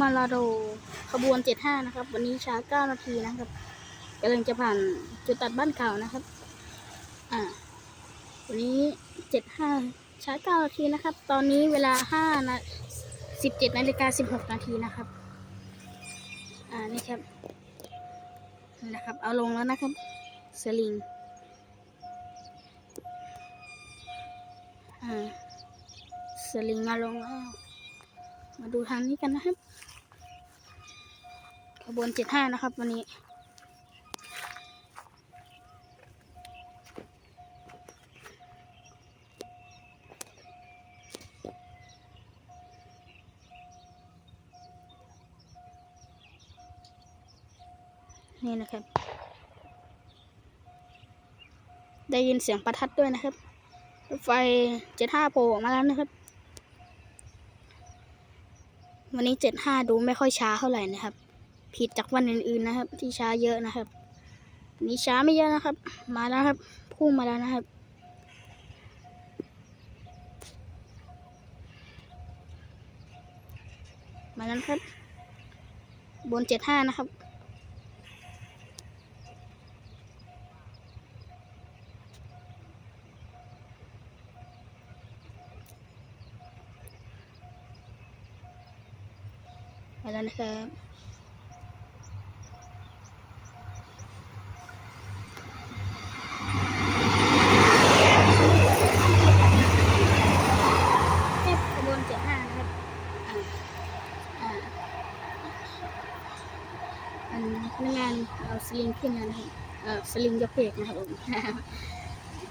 มาลาโดขบวน 75 นะครับ วันนี้ช้า 9 นาทีนะครับกำลังจะผ่านจุดตัดบ้านเก่านะครับ อ่า วันนี้ 75 ช้า 9 นาทีนะครับ ตอนนี้เวลา5นะ17นาฬิกา16 นาทีนะครับ อ่า นี่ครับนี่นะครับ เอาลงแล้วนะครับ สลิง อ่า สลิงมาลงแล้ว มาดูทางนี้กันนะครับขบวน75นะครับ วันนี้ นี่นะครับ ได้ยินเสียงประทัดด้วยนะครับรถไฟ75โผล่ออกมาแล้วนะครับ วันนี้เจ็ดห้าดูไม่ค่อยช้าเท่าไหร่นะครับ ผิดจากวันอื่นๆนะครับ ที่ช้าเยอะนะครับนี้ช้าไม่เยอะนะครับ มาแล้วครับพุ่งมาแล้วนะครับ มาแล้วครับ บนเจ็ดห้านะครับ เทพขบวนเจ็ดห้านะครับอ่าอ่าอันพนักงานเอาสลิงขึ้นนะครับเออสลิงยกเพกนะครับผม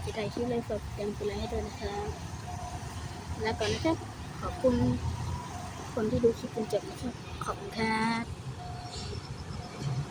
จะได้ชื่อเลยสดเต็มไปเลยให้ด้วยนะครับ แล้วก่อนนะครับ ขอบคุณ คนที่ดูคลิปจนจบนะครับ ขอบคุณครับ